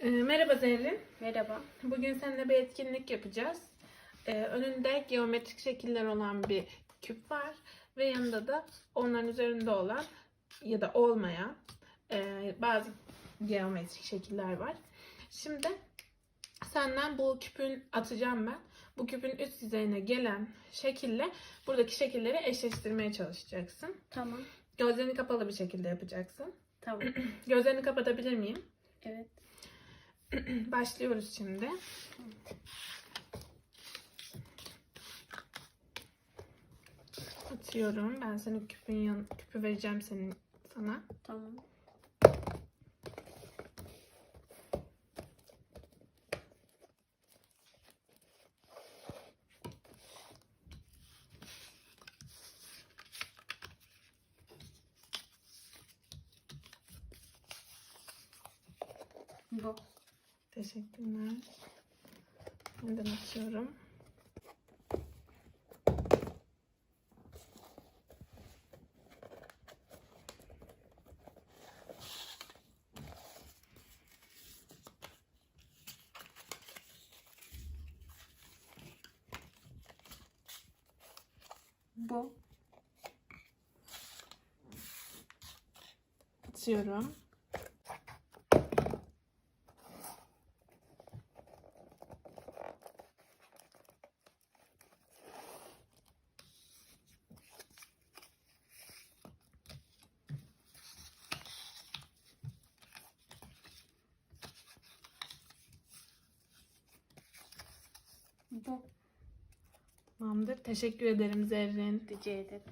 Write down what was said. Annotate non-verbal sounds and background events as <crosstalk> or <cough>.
Ee, merhaba Zerrin. Merhaba. Bugün seninle bir etkinlik yapacağız. Ee, önünde geometrik şekiller olan bir küp var ve yanında da onların üzerinde olan ya da olmayan e, bazı geometrik şekiller var. Şimdi senden bu küpün atacağım ben. Bu küpün üst yüzeyine gelen şekille buradaki şekilleri eşleştirmeye çalışacaksın. Tamam. Gözlerini kapalı bir şekilde yapacaksın. Tamam. <clears throat> Gözlerini kapatabilir miyim? evet. <clears throat> Başlıyoruz şimdi. Atıyorum. Ben senin küpün yan, küpü vereceğim senin sana. Tamam. Bu. Teşekkürler. Neden açıyorum? Bu. Atıyorum. Tamamdır. Teşekkür ederim Zerrin. Rica ederim.